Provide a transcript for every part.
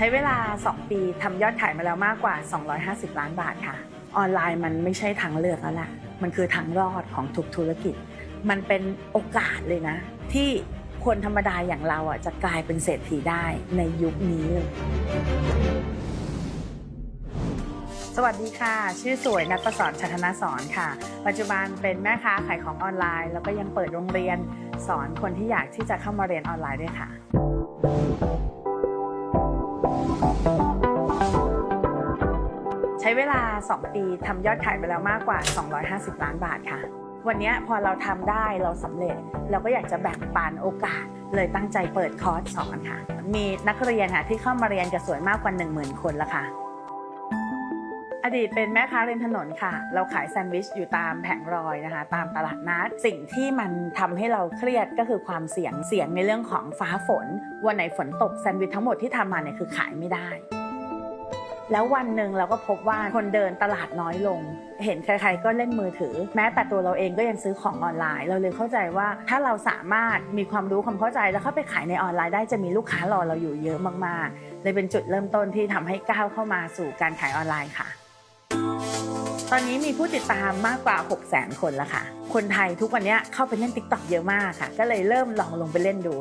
ช้เวลา 2 ปีทำยอดขายมาแล้วมากกว่า 250 ล้านบาทค่ะ ออนไลน์มันไม่ใช่ทางเลือกแล้วล่ะ มันคือทางรอดของทุกธุรกิจ มันเป็นโอกาสเลยนะ ที่คนธรรมดาอย่างเราอะจะกลายเป็นเศรษฐีได้ในยุคนี้เลยสวัสดีค่ะ ชื่อสวยนัทประสอนชัทนาสอนค่ะ ปัจจุบันเป็นแม่ค้าขายของออนไลน์ แล้วก็ยังเปิดโรงเรียนสอนคนที่อยากที่จะเข้ามาเรียนออนไลน์ด้วยค่ะ ช้เวลา 2 ปีทำยอดขายไปแล้วมากกว่า 250 ล้านบาทค่ะ วันนี้พอเราทำได้เราสำเร็จ เราก็อยากจะแบ่งปันโอกาส เลยตั้งใจเปิดคอร์สสอนค่ะ มีนักเรียนค่ะที่เข้ามาเรียนกับสวยมากกว่า 10,000 คนแล้วค่ะ อดีตเป็นแม่ค้าริมถนนค่ะ เราขายแซนด์วิชอยู่ตามแผงรอยนะคะ ตามตลาดนัดสิ่งที่มันทำให้เราเครียดก็คือความเสี่ยงเสี่ยงในเรื่องของฟ้าฝน วันไหนฝนตกแซนด์วิชทั้งหมดที่ทำมาเนี่ยคือขายไม่ได้ แล้ววันหนึ่งเราก็พบว่าคนเดินตลาดน้อยลง เห็นใครๆก็เล่นมือถือ แม้แต่ตัวเราเองก็ยังซื้อของออนไลน์ เราเลยเข้าใจว่าถ้าเราสามารถมีความรู้ความเข้าใจแล้วเข้าไปขายในออนไลน์ได้จะมีลูกค้ารอเราอยู่เยอะมากๆเลยเป็นจุดเริ่มต้นที่ทำให้ก้าวเข้ามาสู่การขายออนไลน์ค่ะ ตอนนี้มีผู้ติดตามมากกว่า 6 0 0 0 0 0 คนแล้วค่ะ คนไทยทุกวันนี้เข้าไปเล่น t ิ k t o k เยอะมากค่ะ ก็เลยเริ่มลองลงไปเล่นดู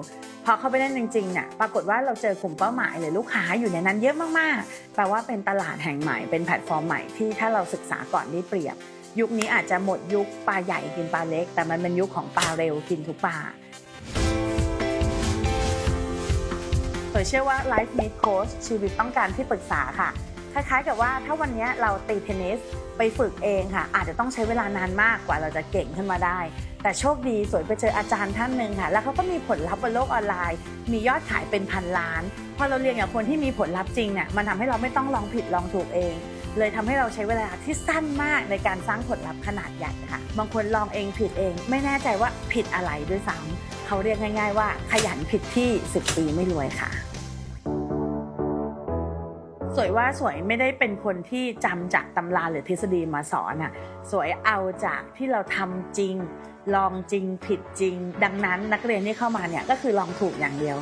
พอเข้าไปเล่นจริงๆเนี่ยปรากฏว่าเราเจอกลุ่มเป้าหมายหรือลูกค้าอยู่ในนั้นเยอะมากๆ แปลว่าเป็นตลาดแห่งใหม่ เป็นแพลตฟอร์มใหม่ที่ถ้าเราศึกษาก่อนได้เปรียบ ยุคนี้อาจจะหมดยุคปลาใหญ่กินปลาเล็ก แต่มันเป็นยุคของปลาเร็วกินทุกปลาโดยเชื่อว่า Life Need Coach ชีวิตต้องการที่ปรึกษาค่ะ คล้ายๆ กับว่าถ้าวันนี้เราตีเทนนิสไปฝึกเองค่ะ อาจจะต้องใช้เวลานานมากกว่าเราจะเก่งขึ้นมาได้ แต่โชคดีสวยไปเจออาจารย์ท่านหนึ่งค่ะ แล้วเขาก็มีผลลัพธ์บนโลกออนไลน์ มียอดขายเป็นพันล้าน พอเราเรียนกับคนที่มีผลลัพธ์จริงเนี่ยมันทำให้เราไม่ต้องลองผิดลองถูกเอง เลยทำให้เราใช้เวลาที่สั้นมากในการสร้างผลลัพธ์ขนาดใหญ่ค่ะ บางคนลองเองผิดเอง ไม่แน่ใจว่าผิดอะไรด้วยซ้ำเขาเรียกง่าย ๆ ว่าขยันผิดที่10ปีไม่รวยค่ะ สวยว่าสวยไม่ได้เป็นคนที่จำจากตำราหรือทฤษฎีมาสอนอะสวยเอาจากที่เราทำจริง ลองจริงผิดจริง ดังนั้นนักเรียนที่เข้ามาเนี่ยก็คือลองถูกอย่างเดียว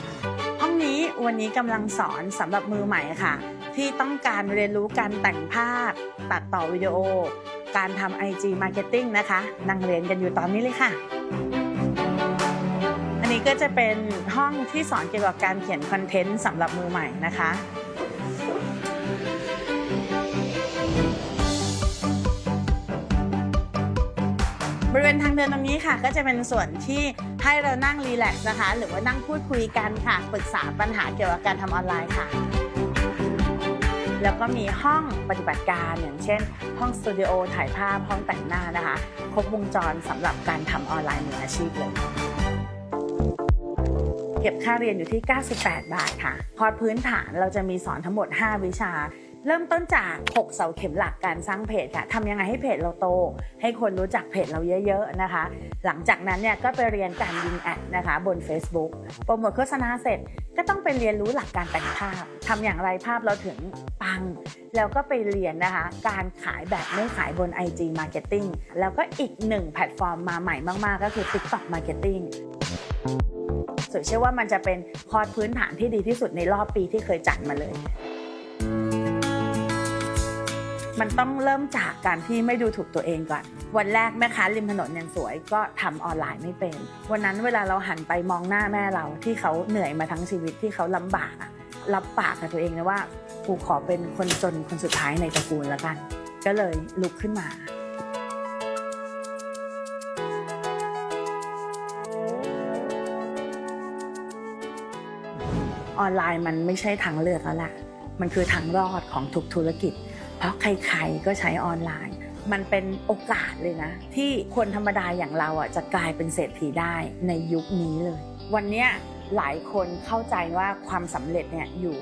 ห้องนี้วันนี้กำลังสอนสำหรับมือใหม่ค่ะ ที่ต้องการเรียนรู้การแต่งภาพ ตัดต่อวิดีโอ การทำ IG Marketing นะคะนั่งเรียนกันอยู่ตอนนี้เลยค่ะอันนี้ก็จะเป็นห้องที่สอนเกี่ยวกับการเขียนคอนเทนต์สำหรับมือใหม่นะคะ ริเวณทางเดินตรงนี้ค่ะ ก็จะเป็นส่วนที่ให้เรานั่งรีแลกซ์นะคะ หรือว่านั่งพูดคุยกันค่ะปรึกษาปัญหาเกี่ยวกับการทำออนไลน์ค่ะ แล้วก็มีห้องปฏิบัติการอย่างเช่น ห้องสตูดิโอถ่ายภาพห้องแต่งหน้านะคะ ครบวงจรสำหรับการทำออนไลน์มืออาชีพเลย เก็บค่าเรียนอยู่ที่ 98 บาทค่ะ คอร์สพื้นฐานเราจะมีสอนทั้งหมด 5 วิชา เริ่มต้นจาก 6 เสาเข็มหลักการสร้างเพจค่ะทำยังไงให้เพจเราโต ให้คนรู้จักเพจเราเยอะๆนะคะ หลังจากนั้นเนี่ยก็ไปเรียนการยิงแอดนะคะ บน Facebook โปรโมทโฆษณาเสร็จก็ต้องไปเรียนรู้หลักการแต่งภาพทำอย่างไรภาพเราถึงปัง แล้วก็ไปเรียนนะคะ การขายแบบไม่ขายบน IG Marketing แล้วก็อีกหนึ่งแพลตฟอร์มมาใหม่มากๆ ก็คือ TikTok Marketing สวยเชื่อว่ามันจะเป็นคอร์สพื้นฐานที่ดีที่สุดในรอบปีที่เคยจัดมาเลย มันต้องเริ่มจากการที่ไม่ดูถูกตัวเองก่อน วันแรกแม่ค้าริมถนนยังสวยก็ทำออนไลน์ไม่เป็น วันนั้นเวลาเราหันไปมองหน้าแม่เราที่เขาเหนื่อยมาทั้งชีวิตที่เขาลำบากอะรับปากกับตัวเองนะว่ากูขอเป็นคนจนคนสุดท้ายในตระกูลแล้วกัน ก็เลยลุกขึ้นมา ออนไลน์มันไม่ใช่ทางเลือกแล้วล่ะ มันคือทางรอดของทุกธุรกิจ เพราะใครๆก็ใช้ออนไลน์ มันเป็นโอกาสเลยนะ ที่คนธรรมดาอย่างเราอะจะกลายเป็นเศรษฐีได้ในยุคนี้เลย วันนี้หลายคนเข้าใจว่าความสำเร็จเนี่ยอยู่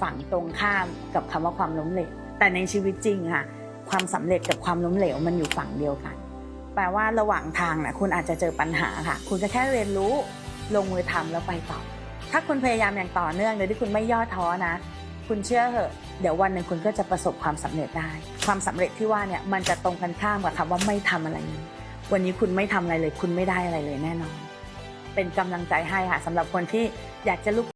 ฝั่งตรงข้ามกับคำว่าความล้มเหลว แต่ในชีวิตจริงค่ะความสำเร็จกับความล้มเหลวมันอยู่ฝั่งเดียวกันแปลว่าระหว่างทางนะคุณอาจจะเจอปัญหาค่ะ คุณจะแค่เรียนรู้ลงมือทำแล้วไปต่อ ถ้าคุณพยายามอย่างต่อเนื่องโดยที่คุณไม่ย่อท้อนะ คุณเชื่อเหอะ เดี๋ยววันหนึ่งคุณก็จะประสบความสำเร็จได้ ความสำเร็จที่ว่าเนี่ยมันจะตรงกันข้ามกับคำว่าไม่ทำอะไรเลยวันนี้คุณไม่ทำอะไรเลย คุณไม่ได้อะไรเลยแน่นอน เป็นกำลังใจให้ค่ะสำหรับคนที่อยากจะลุก